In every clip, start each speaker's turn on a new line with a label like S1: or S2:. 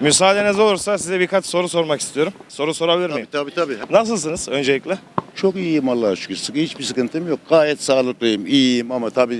S1: Müsaadeniz olursa size birkaç soru sormak istiyorum. Soru sorabilir
S2: Tabii
S1: miyim?
S2: tabii tabii.
S1: Nasılsınız öncelikle?
S2: Çok iyiyim Allah'a şükür. Sıkı hiçbir sıkıntım yok. Gayet sağlıklıyım, iyiyim ama tabii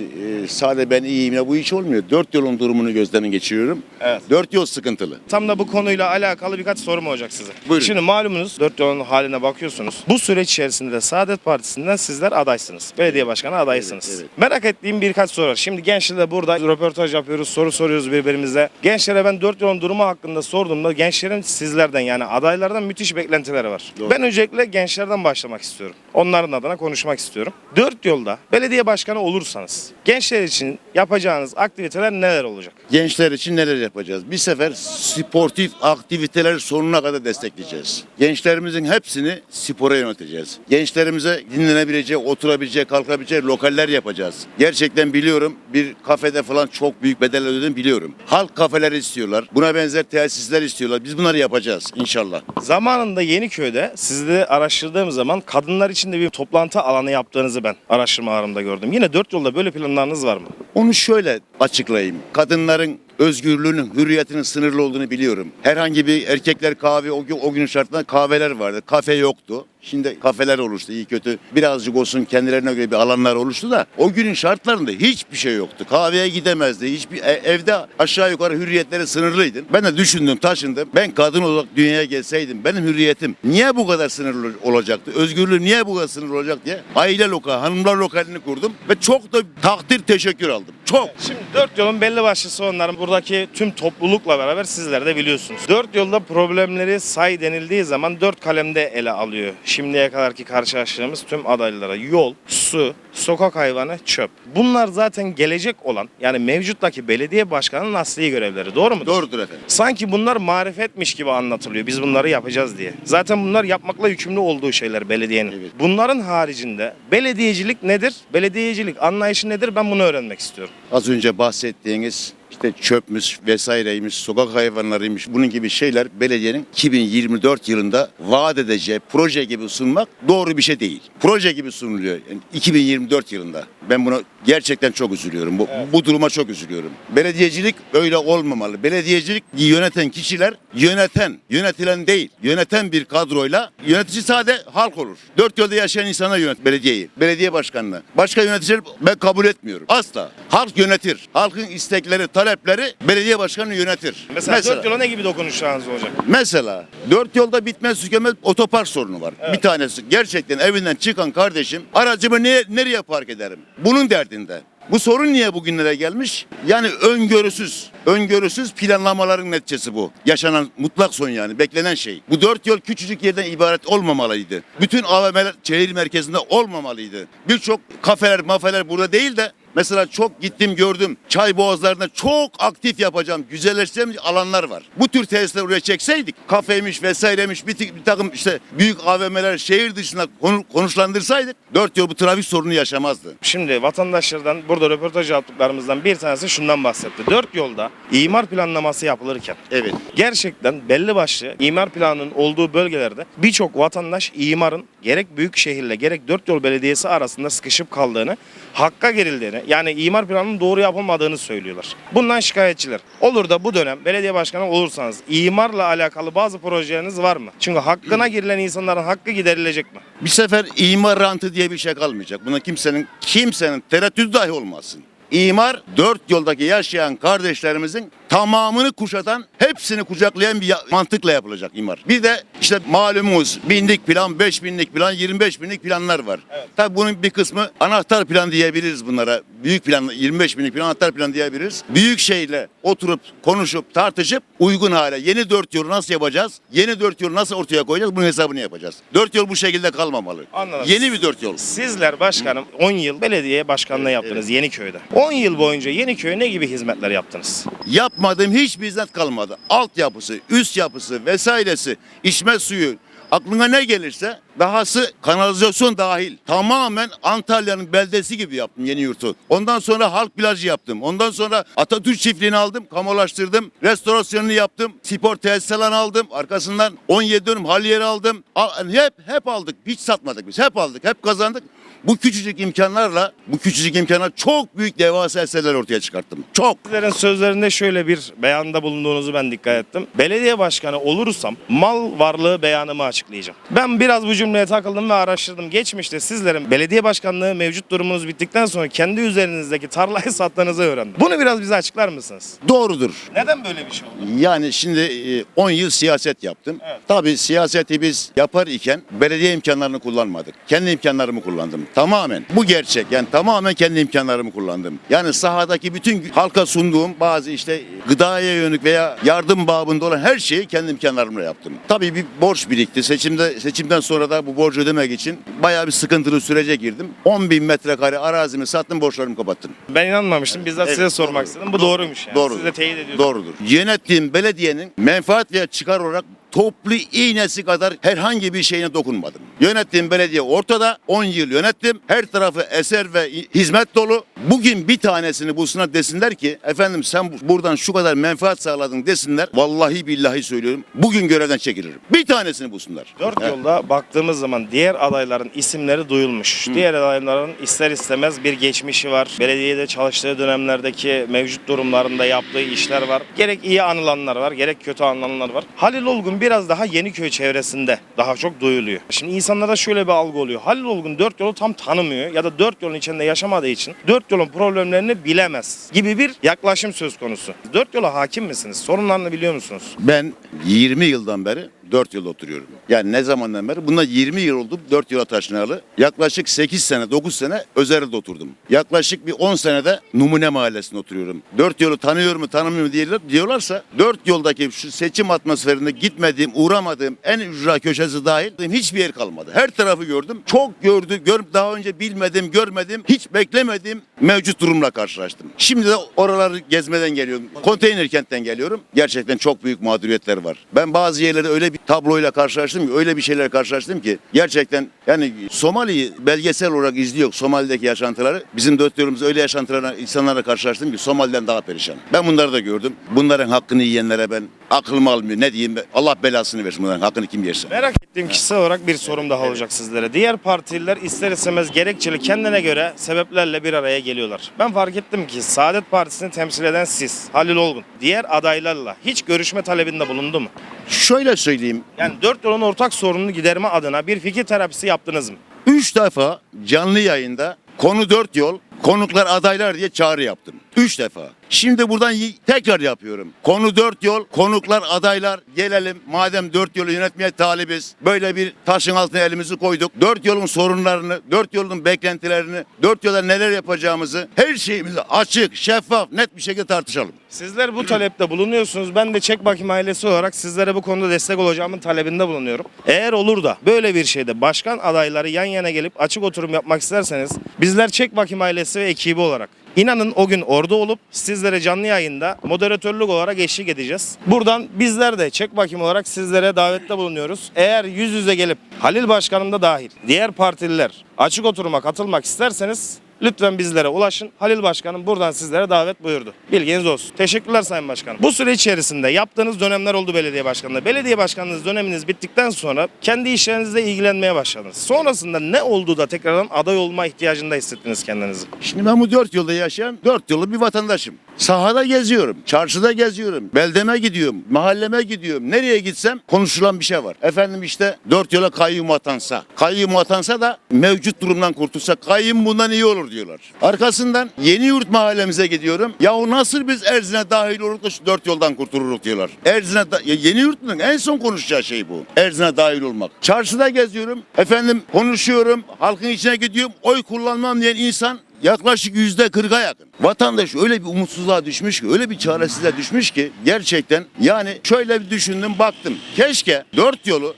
S2: e, sadece ben iyiyim ya bu hiç olmuyor. Dört yolun durumunu gözden geçiriyorum.
S1: Evet.
S2: Dört yol sıkıntılı.
S1: Tam da bu konuyla alakalı birkaç sorum olacak size.
S2: Buyurun.
S1: Şimdi malumunuz dört yolun haline bakıyorsunuz. Bu süreç içerisinde de Saadet Partisi'nden sizler adaysınız. Belediye başkanı adaysınız.
S2: Evet, evet.
S1: Merak ettiğim birkaç soru var. Şimdi gençlerle burada röportaj yapıyoruz, soru soruyoruz birbirimize. Gençlere ben dört yolun durumu hakkında sorduğumda gençlerin sizlerden yani adaylardan müthiş beklentileri var.
S2: Doğru.
S1: Ben öncelikle gençlerden başlamak istiyorum. Onların adına konuşmak istiyorum. Dört yolda belediye başkanı olursanız gençler için yapacağınız aktiviteler neler olacak?
S2: Gençler için neler yapacağız? Bir sefer sportif aktiviteler sonuna kadar destekleyeceğiz. Gençlerimizin hepsini spora yöneteceğiz. Gençlerimize dinlenebilecek, oturabilecek, kalkabilecek lokaller yapacağız. Gerçekten biliyorum bir kafede falan çok büyük bedel ödedim biliyorum. Halk kafeleri istiyorlar. Buna benzer tesisler istiyorlar. Biz bunları yapacağız inşallah.
S1: Zamanında Yeniköy'de sizde araştırdığım zaman kadınlar için de bir toplantı alanı yaptığınızı ben araştırmalarımda gördüm. Yine dört yolda böyle planlarınız var mı?
S2: Onu şöyle açıklayayım. Kadınların özgürlüğünün, hürriyetinin sınırlı olduğunu biliyorum. Herhangi bir erkekler kahve o gün, o günün şartında kahveler vardı. Kafe yoktu. Şimdi kafeler oluştu iyi kötü. Birazcık olsun kendilerine göre bir alanlar oluştu da o günün şartlarında hiçbir şey yoktu. Kahveye gidemezdi. Hiçbir e- evde aşağı yukarı hürriyetleri sınırlıydı. Ben de düşündüm, taşındım. Ben kadın olarak dünyaya gelseydim benim hürriyetim niye bu kadar sınırlı olacaktı? Özgürlüğü niye bu kadar sınırlı olacak diye aile lokal, hanımlar lokalini kurdum ve çok da takdir teşekkür aldım. Çok.
S1: Şimdi dört yolun belli başlısı onların buradaki tüm toplulukla beraber sizler de biliyorsunuz. Dört yolda problemleri say denildiği zaman dört kalemde ele alıyor. Şimdiye kadarki karşılaştığımız tüm adaylara yol, su, sokak hayvanı, çöp. Bunlar zaten gelecek olan yani mevcuttaki belediye başkanının asli görevleri. Doğru mu?
S2: Doğrudur efendim.
S1: Sanki bunlar marifetmiş gibi anlatılıyor. Biz bunları yapacağız diye. Zaten bunlar yapmakla yükümlü olduğu şeyler belediyenin.
S2: Evet.
S1: Bunların haricinde belediyecilik nedir? Belediyecilik anlayışı nedir? Ben bunu öğrenmek istiyorum.
S2: Az önce bahsettiğiniz işte çöpmüş vesaireymiş, sokak hayvanlarıymış bunun gibi şeyler belediyenin 2024 yılında vaat edeceği proje gibi sunmak doğru bir şey değil. Proje gibi sunuluyor yani 2024 yılında. Ben buna gerçekten çok üzülüyorum. Bu, bu duruma çok üzülüyorum. Belediyecilik öyle olmamalı. Belediyecilik yöneten kişiler yöneten, yönetilen değil. Yöneten bir kadroyla yönetici sade halk olur. Dört yolda yaşayan insana yönet belediyeyi. Belediye başkanını. Başka yöneticiler ben kabul etmiyorum. Asla. Halk yönetir. Halkın istekleri, talepleri belediye başkanı yönetir.
S1: Mesela, dört yola ne gibi dokunuşlarınız olacak?
S2: Mesela dört yolda bitmez tükenmez otopark sorunu var. Bir tanesi gerçekten evinden çıkan kardeşim aracımı ne, nereye park ederim? Bunun derdinde. Bu sorun niye bugünlere gelmiş? Yani öngörüsüz, öngörüsüz planlamaların neticesi bu. Yaşanan mutlak son yani, beklenen şey. Bu dört yol küçücük yerden ibaret olmamalıydı. Bütün AVM'ler şehir merkezinde olmamalıydı. Birçok kafeler, mafeler burada değil de Mesela çok gittim gördüm. Çay boğazlarında çok aktif yapacağım, güzelleştireceğim alanlar var. Bu tür tesisler oraya çekseydik, kafeymiş vesairemiş bir, bir takım işte büyük AVM'ler şehir dışında konu- konuşlandırsaydık dört yol bu trafik sorunu yaşamazdı.
S1: Şimdi vatandaşlardan burada röportaj yaptıklarımızdan bir tanesi şundan bahsetti. Dört yolda imar planlaması yapılırken
S2: Evet.
S1: gerçekten belli başlı imar planının olduğu bölgelerde birçok vatandaş imarın gerek büyük şehirle gerek dört yol belediyesi arasında sıkışıp kaldığını, hakka gerildiğini yani imar planının doğru yapılmadığını söylüyorlar. Bundan şikayetçiler. Olur da bu dönem belediye başkanı olursanız imarla alakalı bazı projeleriniz var mı? Çünkü hakkına girilen insanların hakkı giderilecek mi?
S2: Bir sefer imar rantı diye bir şey kalmayacak. Buna kimsenin kimsenin tereddütü dahi olmasın. İmar dört yoldaki yaşayan kardeşlerimizin tamamını kuşatan, hepsini kucaklayan bir mantıkla yapılacak imar. Bir de işte malumunuz binlik plan, beş binlik plan, 25 binlik planlar var. Tabii bunun bir kısmı anahtar plan diyebiliriz bunlara. Büyük plan, 25 binlik plan anahtar plan diyebiliriz. Büyük şeyle oturup, konuşup, tartışıp uygun hale yeni dört yolu nasıl yapacağız? Yeni dört yolu nasıl ortaya koyacağız? Bunun hesabını yapacağız. Dört yol bu şekilde kalmamalı.
S1: Anladım.
S2: Yeni bir dört yol.
S1: Sizler başkanım 10 yıl belediye başkanlığı yaptınız Yeniköy'de. 10 yıl boyunca Yeniköy'e ne gibi hizmetler yaptınız?
S2: Yapmadığım hiçbir hizmet kalmadı. Altyapısı, üst yapısı vesairesi, içme suyu, aklına ne gelirse dahası kanalizasyon dahil tamamen Antalya'nın beldesi gibi yaptım yeni yurtu. Ondan sonra halk plajı yaptım. Ondan sonra Atatürk çiftliğini aldım, kamulaştırdım. Restorasyonunu yaptım. Spor tesis aldım. Arkasından 17 dönüm hal yeri aldım. Al- Hep hep aldık. Hiç satmadık biz. Hep aldık. Hep kazandık. bu küçücük imkanlarla bu küçücük imkanlar çok büyük devasa eserler ortaya çıkarttım. Çok.
S1: Sizlerin sözlerinde şöyle bir beyanda bulunduğunuzu ben dikkat ettim. Belediye başkanı olursam mal varlığı beyanımı açıklayacağım. Ben biraz bu cümleye takıldım ve araştırdım. Geçmişte sizlerin belediye başkanlığı mevcut durumunuz bittikten sonra kendi üzerinizdeki tarlayı sattığınızı öğrendim. Bunu biraz bize açıklar mısınız?
S2: Doğrudur.
S1: Neden böyle bir şey oldu?
S2: Yani şimdi e, 10 yıl siyaset yaptım.
S1: Evet.
S2: Tabii siyaseti biz yapar iken belediye imkanlarını kullanmadık. Kendi imkanlarımı kullandım. Tamamen. Bu gerçek. Yani tamamen kendi imkanlarımı kullandım. Yani sahadaki bütün halka sunduğum bazı işte gıdaya yönelik veya yardım babında olan her şeyi kendi imkanlarımla yaptım. Tabii bir borç birikti. Seçimde seçimden sonra da bu borcu ödemek için bayağı bir sıkıntılı sürece girdim. 10 bin metrekare arazimi sattım, borçlarımı kapattım.
S1: Ben inanmamıştım. Bizzat
S2: Evet,
S1: size sormak
S2: doğru.
S1: istedim. Bu doğruymuş yani.
S2: Doğrudur.
S1: Siz de teyit ediyorsunuz.
S2: Doğrudur. Yönettiğim belediyenin menfaat veya çıkar olarak toplu iğnesi kadar herhangi bir şeyine dokunmadım. Yönettiğim belediye ortada. 10 yıl yönettim. Her tarafı eser ve hizmet dolu. Bugün bir tanesini bulsunlar desinler ki efendim sen bu- buradan şu kadar menfaat sağladın desinler. Vallahi billahi söylüyorum. Bugün görevden çekilirim. Bir tanesini bulsunlar.
S1: Dört
S2: Evet.
S1: yolda baktığımız zaman diğer adayların isimleri duyulmuş. Diğer adayların ister istemez bir geçmişi var. Belediyede çalıştığı dönemlerdeki mevcut durumlarında yaptığı işler var. Gerek iyi anılanlar var, gerek kötü anılanlar var. Halil Olgun biraz daha Yeniköy çevresinde daha çok duyuluyor. Şimdi insanlarda şöyle bir algı oluyor. Halil Olgun dört yolu tam tanımıyor ya da dört yolun içinde yaşamadığı için dört yolun problemlerini bilemez gibi bir yaklaşım söz konusu. Dört yola hakim misiniz? Sorunlarını biliyor musunuz?
S2: Ben 20 yıldan beri 4 yılda oturuyorum. Yani ne zamandan beri? Bundan 20 yıl oldu 4 yıla taşınalı. Yaklaşık 8 sene 9 sene Özer'de oturdum. Yaklaşık bir 10 senede Numune Mahallesi'nde oturuyorum. 4 yolu tanıyor mu tanımıyor mu diyorlar, diyorlarsa 4 yoldaki şu seçim atmosferinde gitmediğim, uğramadığım en ücra köşesi dahil hiçbir yer kalmadı. Her tarafı gördüm. Çok gördü, gör, daha önce bilmedim, görmedim, hiç beklemediğim mevcut durumla karşılaştım. Şimdi de oraları gezmeden geliyorum. Konteyner kentten geliyorum. Gerçekten çok büyük mağduriyetler var. Ben bazı yerlerde öyle bir tabloyla karşılaştım ki, öyle bir şeyler karşılaştım ki gerçekten yani Somali'yi belgesel olarak izliyor Somali'deki yaşantıları. Bizim dört yolumuzda öyle yaşantılarla insanlarla karşılaştım ki Somali'den daha perişan. Ben bunları da gördüm. Bunların hakkını yiyenlere ben aklım almıyor. Ne diyeyim? Allah belasını versin bunların hakkını kim yerse.
S1: Merak ettiğim kişisel olarak bir sorum daha olacak sizlere. Diğer partililer ister istemez gerekçeli kendine göre sebeplerle bir araya geliyorlar. Ben fark ettim ki Saadet Partisi'ni temsil eden siz, Halil Olgun, diğer adaylarla hiç görüşme talebinde bulundu mu?
S2: Şöyle söyleyeyim.
S1: Yani dört yolun ortak sorununu giderme adına bir fikir terapisi yaptınız mı?
S2: Üç defa canlı yayında konu dört yol, konuklar adaylar diye çağrı yaptım. Üç defa. Şimdi buradan tekrar yapıyorum. Konu dört yol, konuklar adaylar gelelim. Madem dört yolu yönetmeye talibiz. Böyle bir taşın altına elimizi koyduk. Dört yolun sorunlarını, dört yolun beklentilerini, dört yolda neler yapacağımızı her şeyimizi açık, şeffaf, net bir şekilde tartışalım.
S1: Sizler bu talepte bulunuyorsunuz. Ben de Çek Bakayım ailesi olarak sizlere bu konuda destek olacağımın talebinde bulunuyorum. Eğer olur da böyle bir şeyde başkan adayları yan yana gelip açık oturum yapmak isterseniz bizler Çek Bakayım ailesi ve ekibi olarak İnanın o gün orada olup sizlere canlı yayında moderatörlük olarak eşlik edeceğiz. Buradan bizler de çek bakayım olarak sizlere davette bulunuyoruz. Eğer yüz yüze gelip Halil Başkanım da dahil diğer partililer açık oturuma katılmak isterseniz Lütfen bizlere ulaşın. Halil Başkanım buradan sizlere davet buyurdu. Bilginiz olsun. Teşekkürler Sayın Başkanım. Bu süre içerisinde yaptığınız dönemler oldu belediye başkanlığı. Belediye başkanlığınız döneminiz bittikten sonra kendi işlerinizle ilgilenmeye başladınız. Sonrasında ne oldu da tekrardan aday olma ihtiyacında hissettiniz kendinizi?
S2: Şimdi ben bu dört yolda yaşayan dört yolu bir vatandaşım. Sahada geziyorum, çarşıda geziyorum, beldeme gidiyorum, mahalleme gidiyorum. Nereye gitsem konuşulan bir şey var. Efendim işte dört yola kayyum atansa. Kayyum atansa da mevcut durumdan kurtulsa kayyum bundan iyi olur diyorlar. Arkasından Yeni Yurt mahallemize gidiyorum. Yahu nasıl biz Erzin'e dahil oluruz da şu dört yoldan kurtuluruz diyorlar. Erzin'e da, ya Yeni Yurt'un en son konuşacağı şey bu. Erzin'e dahil olmak. Çarşıda geziyorum. Efendim konuşuyorum. Halkın içine gidiyorum. Oy kullanmam diyen insan yaklaşık yüzde kırka yakın. Vatandaş öyle bir umutsuzluğa düşmüş ki, öyle bir çaresizliğe düşmüş ki gerçekten yani şöyle bir düşündüm baktım. Keşke dört yolu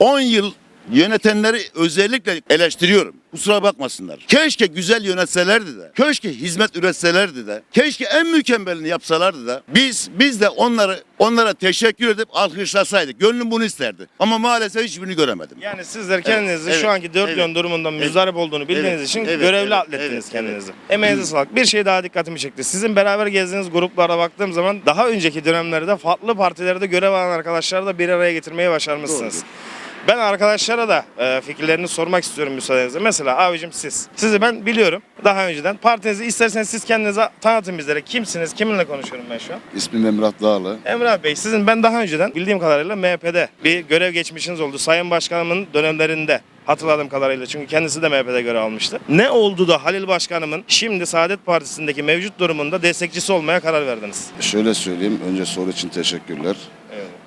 S2: 10 yıl yönetenleri özellikle eleştiriyorum. Kusura bakmasınlar. Keşke güzel yönetselerdi de. Keşke hizmet üretselerdi de. Keşke en mükemmelini yapsalardı da. Biz biz de onları onlara teşekkür edip alkışlasaydık. Gönlüm bunu isterdi. Ama maalesef hiçbirini göremedim.
S1: Yani sizler kendinizi
S2: evet,
S1: şu anki dört
S2: evet,
S1: yön durumundan müzdarip olduğunu bildiğiniz
S2: evet,
S1: için
S2: evet,
S1: görevli
S2: evet,
S1: atlettiniz
S2: evet,
S1: kendinizi.
S2: evet.
S1: Emeğinize sağlık. Bir şey daha dikkatimi çekti. Sizin beraber gezdiğiniz gruplara baktığım zaman daha önceki dönemlerde farklı partilerde görev alan arkadaşları da bir araya getirmeyi başarmışsınız. Ben arkadaşlara da e, fikirlerini sormak istiyorum müsaadenizle. Mesela abicim siz. Sizi ben biliyorum daha önceden. Partinizi isterseniz siz kendinize tanıtın bizlere. Kimsiniz? Kiminle konuşuyorum ben şu an?
S3: İsmim Emrah Dağlı.
S1: Emrah Bey sizin ben daha önceden bildiğim kadarıyla MHP'de bir görev geçmişiniz oldu. Sayın Başkanımın dönemlerinde hatırladığım kadarıyla çünkü kendisi de MHP'de görev almıştı. Ne oldu da Halil Başkanımın şimdi Saadet Partisi'ndeki mevcut durumunda destekçisi olmaya karar verdiniz?
S3: Şöyle söyleyeyim, önce soru için teşekkürler.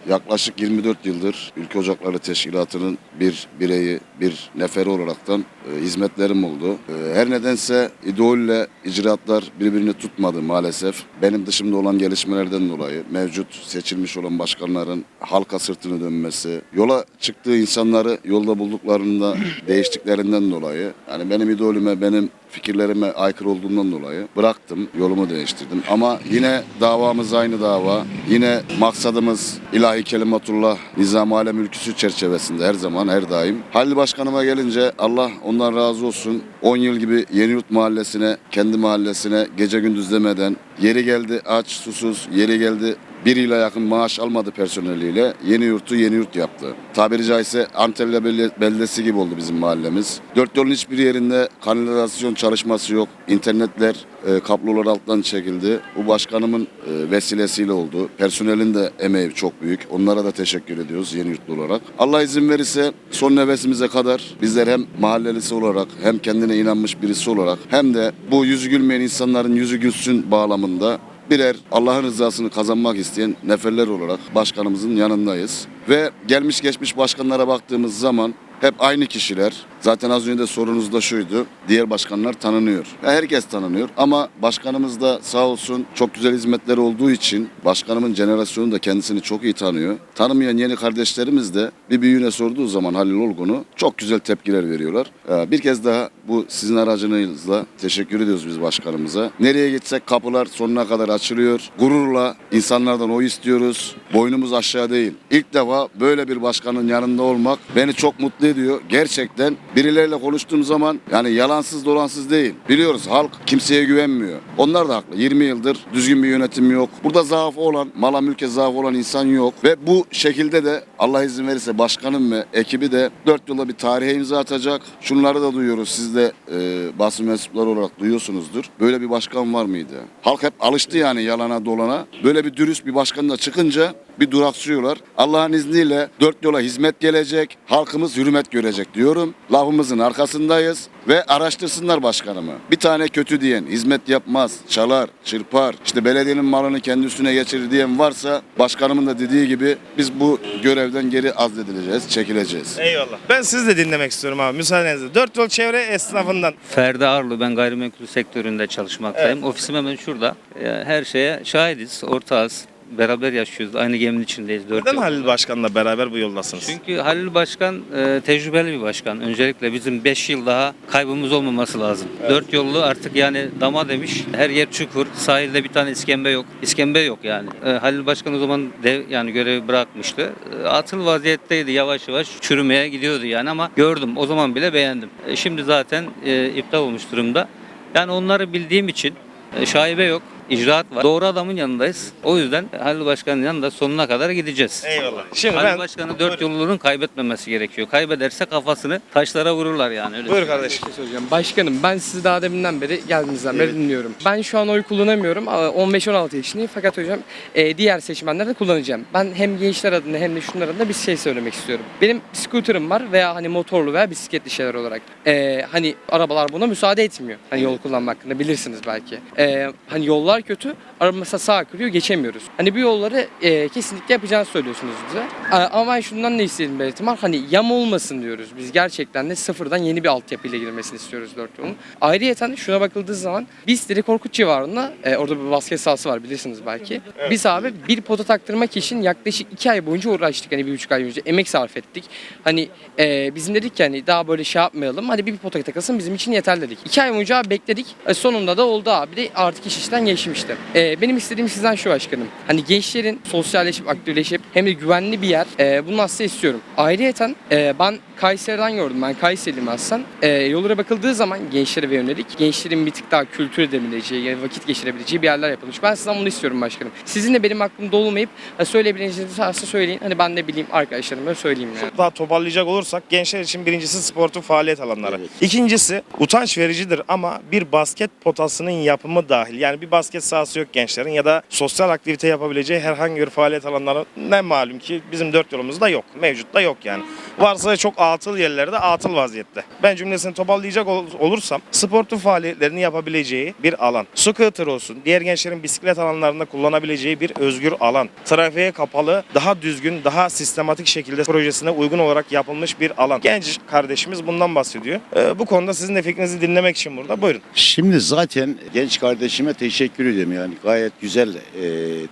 S3: Yaklaşık 24 yıldır Ülke Ocakları Teşkilatı'nın bir bireyi, bir neferi olaraktan e, hizmetlerim oldu. E, her nedense ideolle icraatlar birbirini tutmadı maalesef. Benim dışımda olan gelişmelerden dolayı mevcut seçilmiş olan başkanların halka sırtını dönmesi, yola çıktığı insanları yolda bulduklarında değiştiklerinden dolayı, yani benim idolüme, benim fikirlerime aykırı olduğundan dolayı bıraktım, yolumu değiştirdim. Ama yine davamız aynı dava. Yine maksadımız ilahi kelimatullah, nizam alem ülküsü çerçevesinde her zaman, her daim. Halil Başkanıma gelince Allah ondan razı olsun. 10 yıl gibi Yeniyurt Mahallesi'ne, kendi mahallesine gece gündüz demeden yeri geldi aç, susuz, yeri geldi bir yıla yakın maaş almadı personeliyle yeni yurtu yeni yurt yaptı. Tabiri caizse Antalya belde- beldesi gibi oldu bizim mahallemiz. Dört yolun hiçbir yerinde kanalizasyon çalışması yok. İnternetler e, kablolar alttan çekildi. Bu başkanımın e, vesilesiyle oldu. Personelin de emeği çok büyük. Onlara da teşekkür ediyoruz yeni yurtlu olarak. Allah izin verirse son nefesimize kadar bizler hem mahallelisi olarak hem kendine inanmış birisi olarak hem de bu yüzü gülmeyen insanların yüzü gülsün bağlamında birer Allah'ın rızasını kazanmak isteyen neferler olarak başkanımızın yanındayız. Ve gelmiş geçmiş başkanlara baktığımız zaman hep aynı kişiler. Zaten az önce de sorunuz da şuydu. Diğer başkanlar tanınıyor. Herkes tanınıyor ama başkanımız da sağ olsun çok güzel hizmetleri olduğu için başkanımın jenerasyonu da kendisini çok iyi tanıyor. Tanımayan yeni kardeşlerimiz de bir büyüğüne sorduğu zaman Halil Olgun'u çok güzel tepkiler veriyorlar. Ee, Bir kez daha bu sizin aracınızla teşekkür ediyoruz biz başkanımıza. Nereye gitsek kapılar sonuna kadar açılıyor. Gururla insanlardan oy istiyoruz. Boynumuz aşağı değil. İlk defa böyle bir başkanın yanında olmak beni çok mutlu ediyor. Gerçekten birileriyle konuştuğum zaman yani yalansız dolansız değil. Biliyoruz halk kimseye güvenmiyor. Onlar da haklı. 20 yıldır düzgün bir yönetim yok. Burada zaafı olan, mala mülke zaafı olan insan yok. Ve bu şekilde de Allah izin verirse başkanım ve ekibi de dört yılda bir tarihe imza atacak. Şunları da duyuyoruz. Siz de e, basın mensupları olarak duyuyorsunuzdur. Böyle bir başkan var mıydı? Halk hep alıştı yani yalana dolana. Böyle bir dürüst bir başkan da çıkınca bir duraksıyorlar. Allah'ın izniyle dört yola hizmet gelecek. Halkımız hürmet görecek diyorum. Lafımızın arkasındayız ve araştırsınlar başkanımı. Bir tane kötü diyen, hizmet yapmaz, çalar, çırpar, işte belediyenin malını kendi üstüne geçirir diyen varsa başkanımın da dediği gibi biz bu görevden geri azledileceğiz, çekileceğiz.
S1: Eyvallah. Ben sizi de dinlemek istiyorum abi müsaadenizle. Dört yol çevre esnafından.
S4: Ferdi Arlı ben gayrimenkul sektöründe çalışmaktayım. Ofisim hemen şurada. Ee, Her şeye şahidiz, ortağız. Beraber yaşıyoruz. Aynı geminin içindeyiz. Dört
S1: Neden
S4: yıl.
S1: Halil Başkan'la beraber bu yoldasınız?
S4: Çünkü Halil Başkan e, tecrübeli bir başkan. Öncelikle bizim 5 yıl daha kaybımız olmaması lazım. Dört yollu artık yani dama demiş. Her yer çukur. Sahilde bir tane iskembe yok. İskembe yok yani. E, Halil Başkan o zaman dev, yani görevi bırakmıştı. E, atıl vaziyetteydi. Yavaş yavaş çürümeye gidiyordu yani ama gördüm. O zaman bile beğendim. E, şimdi zaten e, iptal olmuş durumda. Yani onları bildiğim için e, şaibe yok. İcraat var. Doğru adamın yanındayız. O yüzden Halil Başkan'ın yanında sonuna kadar gideceğiz.
S1: Eyvallah. Şimdi
S4: Halil
S1: ben...
S4: Başkanı dört yolunun kaybetmemesi gerekiyor. Kaybederse kafasını taşlara vururlar yani. Öyle
S1: Buyur kardeşim.
S5: şey söyleyeceğim. Başkanım ben sizi daha deminden beri geldiğinizden beri dinliyorum. Ben şu an oy kullanamıyorum. Aa, 15-16 yaşındayım fakat hocam e, diğer seçmenlerde kullanacağım. Ben hem gençler adına hem de şunlar adına bir şey söylemek istiyorum. Benim scooter'ım var veya hani motorlu veya bisikletli şeyler olarak. E, hani arabalar buna müsaade etmiyor. Hani yol kullanmak hakkında bilirsiniz belki. E, hani yollar kötü. Araba mesela sağa kırıyor geçemiyoruz. Hani bu yolları e, kesinlikle yapacağını söylüyorsunuz bize. Ama ben şundan ne istedim belirtim var. Hani yam olmasın diyoruz. Biz gerçekten de sıfırdan yeni bir altyapıyla girmesini istiyoruz dört yolun. Ayrıyeten şuna bakıldığı zaman biz Diri Korkut civarında e, orada bir basket sahası var bilirsiniz belki. Biz abi bir pota taktırmak için yaklaşık iki ay boyunca uğraştık. Hani bir buçuk ay önce emek sarf ettik. Hani e, bizim dedik ki hani daha böyle şey yapmayalım. Hadi bir pota takılsın bizim için yeter dedik. İki ay boyunca abi bekledik. E, sonunda da oldu abi de artık iş işten geçti. Kardeşim işte. Ee, benim istediğim sizden şu başkanım. Hani gençlerin sosyalleşip, aktifleşip hem de güvenli bir yer. E, bunu aslında istiyorum. Ayrıyeten e, ben Kayseri'den gördüm. Ben Kayseriliyim aslında. E, yollara bakıldığı zaman gençlere ve yönelik gençlerin bir tık daha kültür edebileceği, yani vakit geçirebileceği bir yerler yapılmış. Ben sizden bunu istiyorum başkanım. Sizin de benim aklımda olmayıp ha, söyleyebileceğinizi varsa söyleyin. Hani ben de bileyim arkadaşlarıma söyleyeyim yani.
S1: Daha toparlayacak olursak gençler için birincisi sportif faaliyet alanları.
S2: Evet.
S1: İkincisi utanç vericidir ama bir basket potasının yapımı dahil. Yani bir basket sahası yok gençlerin ya da sosyal aktivite yapabileceği herhangi bir faaliyet alanları ne malum ki bizim dört yolumuzda yok. Mevcut da yok yani. Varsa çok atıl yerlerde atıl vaziyette. Ben cümlesini toparlayacak ol- olursam sportif faaliyetlerini yapabileceği bir alan. Scooter olsun, diğer gençlerin bisiklet alanlarında kullanabileceği bir özgür alan. Trafiğe kapalı, daha düzgün, daha sistematik şekilde projesine uygun olarak yapılmış bir alan. Genç kardeşimiz bundan bahsediyor. Ee, bu konuda sizin de fikrinizi dinlemek için burada. Buyurun.
S2: Şimdi zaten genç kardeşime teşekkür ediyorum yani gayet güzel e,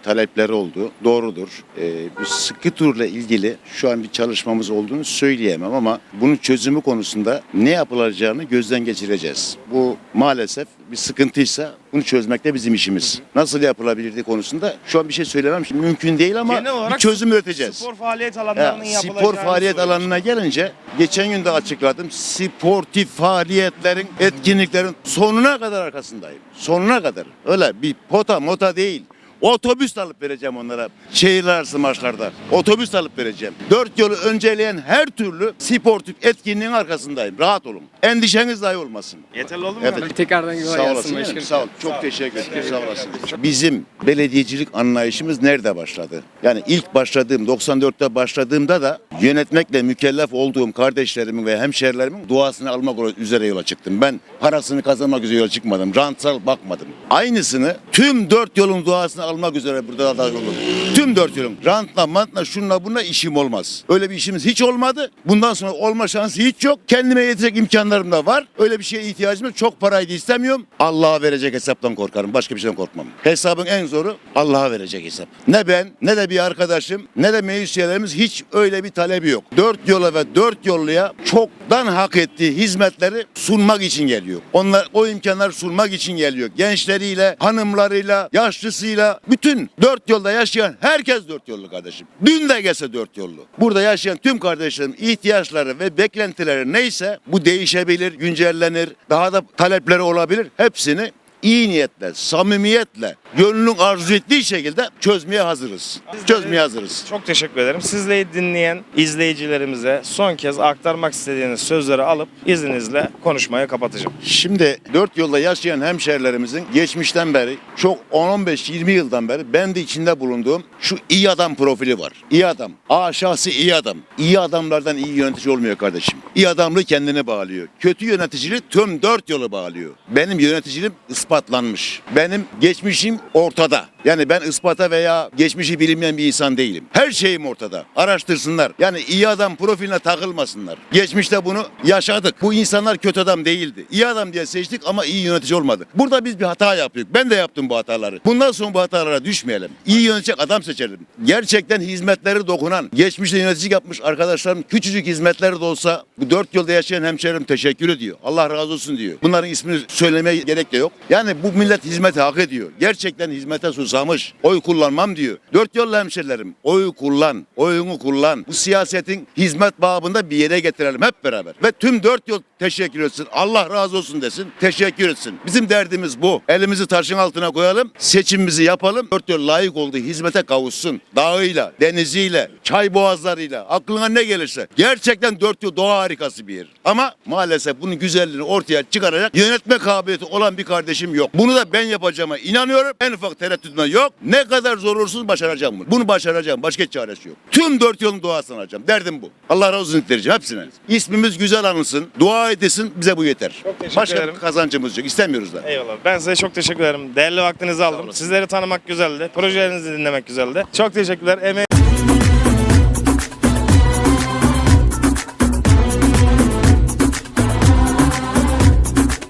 S2: talepleri oldu. Doğrudur. E, bu sıkı turla ilgili şu an bir çalışmamız olduğunu söyleyemem ama bunun çözümü konusunda ne yapılacağını gözden geçireceğiz. Bu maalesef bir sıkıntıysa bunu çözmek de bizim işimiz. Nasıl yapılabilirdi konusunda şu an bir şey söylemem şimdi mümkün değil ama bir çözüm üreteceğiz.
S1: Spor faaliyet
S2: Ya,
S1: alanlarının
S2: spor
S1: yapılacağını
S2: faaliyet
S1: soruyoruz.
S2: alanına gelince geçen gün de açıkladım. Sportif faaliyetlerin, etkinliklerin sonuna kadar arkasındayım. Sonuna kadar. Öyle bir pota mota değil. Otobüs alıp vereceğim onlara şehirler arası maçlarda. Otobüs alıp vereceğim. Dört yolu önceleyen her türlü sportif etkinliğin arkasındayım. Rahat olun. Endişeniz dahi olmasın.
S1: Yeterli oldu mu?
S2: Evet.
S1: efendim?
S5: Tekrardan güzel
S2: Sağ olasın.
S5: başkanım.
S2: Sağ ol. Çok teşekkür ederim. Sağ olasın. Bizim belediyecilik anlayışımız nerede başladı? Yani ilk başladığım 94'te başladığımda da yönetmekle mükellef olduğum kardeşlerimin ve hemşerilerimin duasını almak üzere yola çıktım. Ben parasını kazanmak üzere yola çıkmadım. Rantsal bakmadım. Aynısını tüm dört yolun duasını almak üzere burada da oldum. Tüm dört yolun. Rantla, mantla, şunla bunla işim olmaz. Öyle bir işimiz hiç olmadı. Bundan sonra olma şansı hiç yok. Kendime yetecek imkanlarım da var. Öyle bir şeye ihtiyacım yok. Çok parayı da istemiyorum. Allah'a verecek hesaptan korkarım. Başka bir şeyden korkmam. Hesabın en zoru Allah'a verecek hesap. Ne ben, ne de bir arkadaşım, ne de meclis üyelerimiz hiç öyle bir talebi yok. Dört yola ve dört yolluya çoktan hak ettiği hizmetleri sunmak için geliyor. Onlar o imkanları sunmak için geliyor. Gençleriyle, hanımlarıyla, yaşlısıyla, bütün dört yolda yaşayan herkes dört yollu kardeşim. Dün de gelse dört yollu. Burada yaşayan tüm kardeşlerim ihtiyaçları ve beklentileri neyse bu değişebilir, güncellenir, daha da talepleri olabilir. Hepsini iyi niyetle, samimiyetle, gönlünün arzu ettiği şekilde çözmeye hazırız. Çözmeye hazırız.
S1: Çok teşekkür ederim. Sizleri dinleyen izleyicilerimize son kez aktarmak istediğiniz sözleri alıp izninizle konuşmaya kapatacağım.
S2: Şimdi dört yolda yaşayan hemşerilerimizin geçmişten beri çok 10-15-20 yıldan beri ben de içinde bulunduğum şu iyi adam profili var. İyi adam. Aşağısı iyi adam. İyi adamlardan iyi yönetici olmuyor kardeşim. İyi adamlığı kendini bağlıyor. Kötü yöneticiliği tüm dört yolu bağlıyor. Benim yöneticiliğim ispatlanmış. Benim geçmişim ortada. Yani ben ispata veya geçmişi bilinmeyen bir insan değilim. Her şeyim ortada. Araştırsınlar. Yani iyi adam profiline takılmasınlar. Geçmişte bunu yaşadık. Bu insanlar kötü adam değildi. İyi adam diye seçtik ama iyi yönetici olmadı. Burada biz bir hata yapıyoruz. Ben de yaptım bu hataları. Bundan sonra bu hatalara düşmeyelim. İyi yönetecek adam seçelim. Gerçekten hizmetleri dokunan, geçmişte yöneticilik yapmış arkadaşlarım küçücük hizmetleri de olsa bu dört yolda yaşayan hemşehrim teşekkür ediyor. Allah razı olsun diyor. Bunların ismini söylemeye gerek de yok. Yani bu millet hizmeti hak ediyor. Gerçekten hizmete susamış. Oy kullanmam diyor. Dört yollu hemşerilerim oy kullan. Oyunu kullan. Bu siyasetin hizmet babında bir yere getirelim hep beraber. Ve tüm dört yol teşekkür etsin. Allah razı olsun desin. Teşekkür etsin. Bizim derdimiz bu. Elimizi taşın altına koyalım. Seçimimizi yapalım. Dört yol layık olduğu hizmete kavuşsun. Dağıyla, deniziyle, çay boğazlarıyla, aklına ne gelirse. Gerçekten dört yol doğa harikası bir yer. Ama maalesef bunun güzelliğini ortaya çıkaracak yönetme kabiliyeti olan bir kardeşim yok. Bunu da ben yapacağıma inanıyorum. En ufak tereddütüm yok. Ne kadar zor olursun başaracağım bunu. Bunu başaracağım. Başka çaresi yok. Tüm dört yolun duasını alacağım. Derdim bu. Allah razı olsun vereceğim hepsine. İsmimiz güzel anılsın. Dua edesin bize bu yeter.
S1: Çok teşekkür
S2: Başka
S1: ederim.
S2: kazancımız yok. İstemiyoruz da.
S1: Eyvallah. Ben size çok teşekkür ederim. Değerli vaktinizi aldım. Sizleri tanımak güzeldi. Projelerinizi dinlemek güzeldi. Çok teşekkürler. Emeği